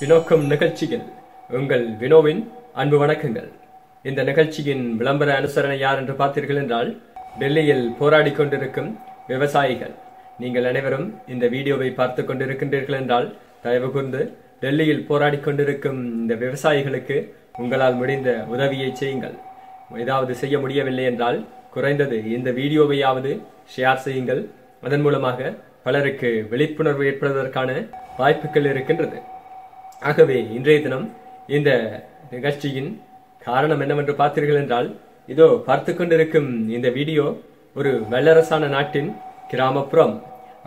வினோக்கம் நிகழ்ச்சியில் உங்கள் வினோவின் அன்பு வணக்கங்கள். இந்த நிகழ்ச்சியின் விளம்பர அனுசரணை யார் என்று பார்த்தீர்கள் என்றால் டெல்லியில் போராடி கொண்டிருக்கும் விவசாயிகள். நீங்கள் அனைவரும் இந்த வீடியோவை பார்த்து கொண்டிருக்கின்றீர்கள் என்றால் தயவு கூர்ந்து டெல்லியில் போராடி கொண்டிருக்கும் இந்த விவசாயிகளுக்கு உங்களால் முடிந்த உதவியை செய்யுங்கள். ஏதாவது செய்ய முடியவில்லை என்றால் குறைந்தது இந்த வீடியோவையாவது ஷேர் செய்யுங்கள். அதன் மூலமாக பலருக்கு விழிப்புணர்வு ஏற்படுவதற்கான வாய்ப்புகள் இருக்கின்றது. ஆகவே இன்றைய தினம் இந்த நிகழ்ச்சியின் காரணம் என்னவென்று பார்த்தீர்கள் என்றால் இதோ பார்த்து கொண்டிருக்கும் இந்த வீடியோ ஒரு வல்லரசான நாட்டின் கிராமப்புறம்.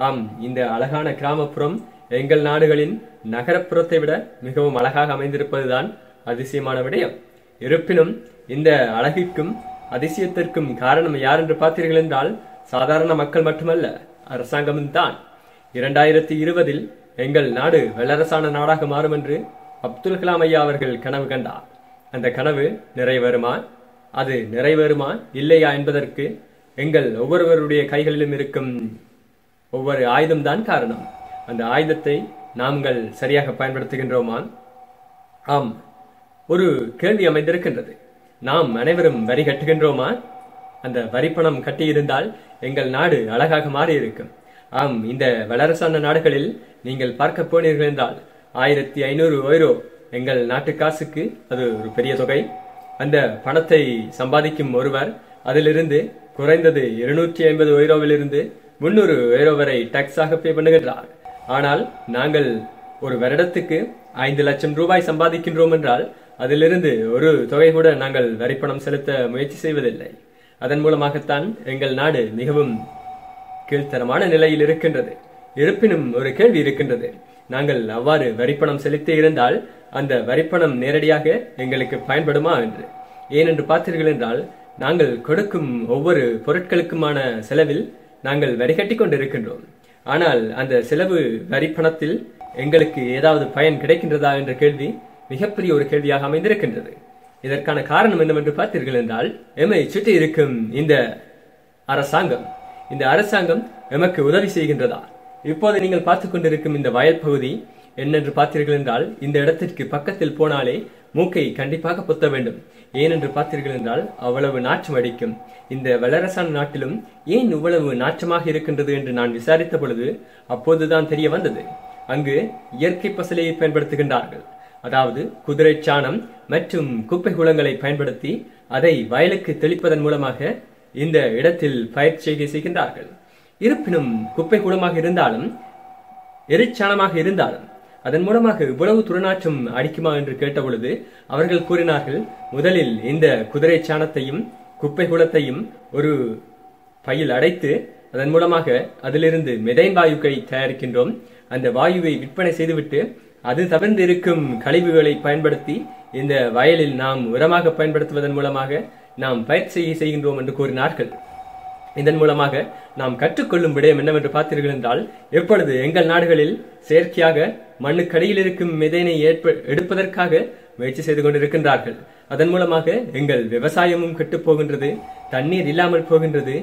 ஆம் இந்த அழகான கிராமப்புறம் எங்கள் நாடுகளின் நகரப்புறத்தை விட மிகவும் அழகாக அமைந்திருப்பதுதான் அதிசயமான விடயம். இருப்பினும் இந்த அழகிற்கும் அதிசயத்திற்கும் காரணம் யார் என்று பார்த்தீர்கள் என்றால் சாதாரண மக்கள் மட்டுமல்ல அரசாங்கமும் தான். இரண்டாயிரத்தி இருபதில் எங்கள் நாடு வல்லரசான நாடாக மாறும் என்று அப்துல் கலாம் ஐயா அவர்கள் கனவு கண்டார். அந்த கனவு நிறைவேறுமா? அது நிறைவேறுமா? இல்லையா என்பதற்கு எங்கள் ஒவ்வொருவருடைய கைகளிலும் இருக்கும் ஒவ்வொரு ஆயுதம்தான் காரணம். அந்த ஆயுதத்தை நாங்கள் சரியாக பயன்படுத்துகின்றோமா? ஆம். ஒரு கேள்வி அமைந்திருக்கின்றது. நாம் அனைவரும் வரி கட்டுகின்றோமா? அந்த வரி பணம் கட்டியிருந்தால் எங்கள் நாடு அழகாக மாறியிருக்கும். ஆம் இந்த வல்லரசான நாடுகளில் நீங்கள் பார்க்க போனீர்கள் என்றால் ஆயிரத்தி ஐநூறு ஐரோ எங்கள் நாட்டு காசுக்கு அது ஒரு பெரிய தொகை. அந்த பணத்தை சம்பாதிக்கும் ஒருவர் அதிலிருந்து குறைந்தது இருநூற்றி ஐம்பது ஒய்ரோவிலிருந்து முன்னூறு ஒய்ரோ வரை டாக்ஸாக பே பண்ணுகின்றார். ஆனால் நாங்கள் ஒரு வருடத்துக்கு ஐந்து லட்சம் ரூபாய் சம்பாதிக்கின்றோம் என்றால் அதிலிருந்து ஒரு தொகை கூட நாங்கள் வரிப்பணம் செலுத்த முயற்சி செய்வதில்லை. அதன் மூலமாகத்தான் எங்கள் நாடு மிகவும் கீழ்த்தரமான நிலையில் இருக்கின்றது. இருப்பினும் ஒரு கேள்வி இருக்கின்றது. நாங்கள் அவ்வாறு வரிப்பணம் செலுத்தி இருந்தால் அந்த வரிப்பணம் நேரடியாக எங்களுக்கு பயன்படுமா என்று. ஏனென்று பார்த்தீர்கள் என்றால் நாங்கள் கொடுக்கும் ஒவ்வொரு பொருட்களுக்குமான செலவில் நாங்கள் வரி கட்டி கொண்டிருக்கின்றோம். ஆனால் அந்த செலவு வரிப்பணத்தில் எங்களுக்கு ஏதாவது பயன் கிடைக்கின்றதா என்ற கேள்வி மிகப்பெரிய ஒரு கேள்வியாக அமைந்திருக்கின்றது. இதற்கான காரணம் என்னவென்று பார்த்தீர்கள் என்றால் எம்மை சுற்றி இருக்கும் இந்த அரசாங்கம் இந்த அரசாங்கம் எமக்கு உதவி செய்கின்றதா? இப்போது நீங்கள் பார்த்து கொண்டிருக்கும் இந்த வயல் பகுதி என்னென்று பார்த்தீர்கள் என்றால் இந்த இடத்திற்கு பக்கத்தில் போனாலே மூக்கை கண்டிப்பாக பொத்த வேண்டும். ஏனென்று பார்த்தீர்கள் என்றால் அவ்வளவு நாற்றம் அடிக்கும். இந்த வல்லரசான நாட்டிலும் ஏன் இவ்வளவு நாற்றமாக இருக்கின்றது என்று நான் விசாரித்த பொழுது அப்போதுதான் தெரிய வந்தது. அங்கு இயற்கை பசலையை பயன்படுத்துகின்றார்கள். அதாவது குதிரை சாணம் மற்றும் குப்பை குளங்களை பயன்படுத்தி அதை வயலுக்கு தெளிப்பதன் மூலமாக இந்த இடத்தில் பயிற்சி செய்ய செய்கின்றார்கள். இருப்பினும் குப்பை குளமாக இருந்தாலும் எரிச்சாணமாக இருந்தாலும் அதன் மூலமாக இவ்வளவு துர்நாற்றம் அடிக்குமா என்று கேட்டபொழுது அவர்கள் கூறினார்கள் முதலில் இந்த குதிரை சாணத்தையும் குப்பை குளத்தையும் ஒரு பையில் அடைத்து அதன் மூலமாக அதிலிருந்து மெதைன் வாயுக்களை தயாரிக்கின்றோம். அந்த வாயுவை விற்பனை செய்துவிட்டு அது தவிர்ந்து இருக்கும் கழிவுகளை பயன்படுத்தி இந்த வயலில் நாம் உரமாக பயன்படுத்துவதன் மூலமாக நாம் பயிற்சியை செய்கின்றோம் என்று கூறினார்கள். இதன் மூலமாக நாம் கற்றுக்கொள்ளும் விடயம் என்னவென்று பார்த்தீர்கள் என்றால் எப்பொழுது எங்கள் நாடுகளில் செயற்கையாக மண்ணுக்கடியில் இருக்கும் மிதனை ஏற்ப எடுப்பதற்காக முயற்சி செய்து கொண்டிருக்கின்றார்கள். அதன் மூலமாக எங்கள் விவசாயமும் கெட்டு போகின்றது தண்ணீர் இல்லாமல் போகின்றது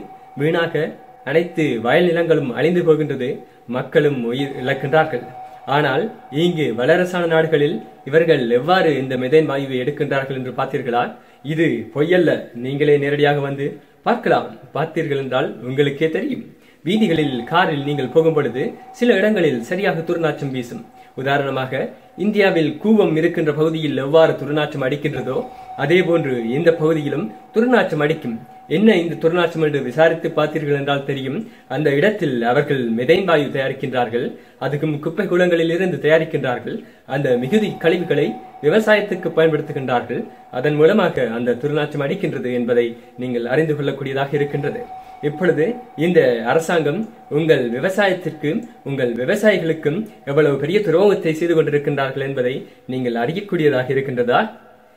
வீணாக அனைத்து வயல் நிலங்களும் அழிந்து போகின்றது மக்களும் உயிர் இழக்கின்றார்கள். ஆனால் இங்கு வல்லரசான நாடுகளில் இவர்கள் எவ்வாறு இந்த மெதேன் வாயுவை எடுக்கின்றார்கள் என்று பார்த்தீர்களா? இது பொய்யல்ல. நீங்களே நேரடியாக வந்து பார்க்கலாம். பார்த்தீர்கள் என்றால் உங்களுக்கே தெரியும். வீதிகளில் காரில் நீங்கள் போகும் பொழுது சில இடங்களில் சரியாக துர்நாற்றம் வீசும். உதாரணமாக இந்தியாவில் கூவம் இருக்கின்ற பகுதியில் எவ்வாறு துர்நாற்றம் அடிக்கின்றதோ அதே போன்று இந்த பகுதியிலும் துர்நாற்றம் அடிக்கும். என்ன இந்த துர்நாற்றம் என்று விசாரித்து பார்த்தீர்கள் என்றால் தெரியும். அந்த இடத்தில் அவர்கள் மெதைன் வாயு தயாரிக்கின்றார்கள். அதுக்கும் குப்பை குளங்களில் இருந்து தயாரிக்கின்றார்கள். அந்த மிகுதி கழிவுகளை விவசாயத்துக்கு பயன்படுத்துகின்றார்கள். அதன் மூலமாக அந்த துர்நாற்றம் அடிக்கின்றது என்பதை நீங்கள் அறிந்து கொள்ளக்கூடியதாக இருக்கின்றது. இப்பொழுது இந்த அரசாங்கம் உங்கள் விவசாயத்திற்கு உங்கள் விவசாயிகளுக்கும் எவ்வளவு பெரிய துரோகத்தை செய்து கொண்டிருக்கின்றார்கள் என்பதை நீங்கள் அறியக்கூடியதாக இருக்கின்றதா?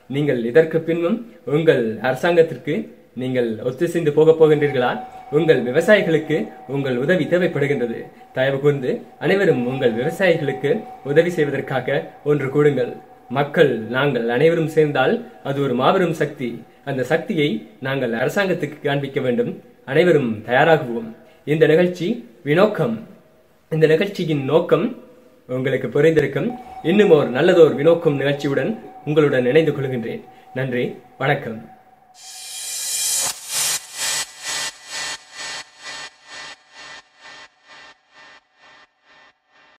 நீங்கள் இதற்கு பின்பும் உங்கள் அரசாங்கத்திற்கு நீங்கள் ஒத்துசைந்து போக போகின்றீர்களா? உங்கள் விவசாயிகளுக்கு உங்கள் உதவி தேவைப்படுகின்றது. தயவு கூர்ந்து அனைவரும் உங்கள் விவசாயிகளுக்கு உதவி செய்வதற்காக ஒன்று கூடுங்கள். மக்கள் நாங்கள் அனைவரும் சேர்ந்தால் அது ஒரு மாபெரும் சக்தி. அந்த சக்தியை நாங்கள் அரசாங்கத்துக்கு காண்பிக்க வேண்டும். அனைவரும் தயாராகுவோம். இந்த நிகழ்ச்சி வினோக்கம் இந்த நிகழ்ச்சியின் நோக்கம் உங்களுக்கு புரிந்திருக்கும். இன்னும் ஒரு நல்லதோர் வினோக்கும் நிகழ்ச்சியுடன் உங்களுடன் இணைந்து கொள்கின்றேன். நன்றி. வணக்கம்.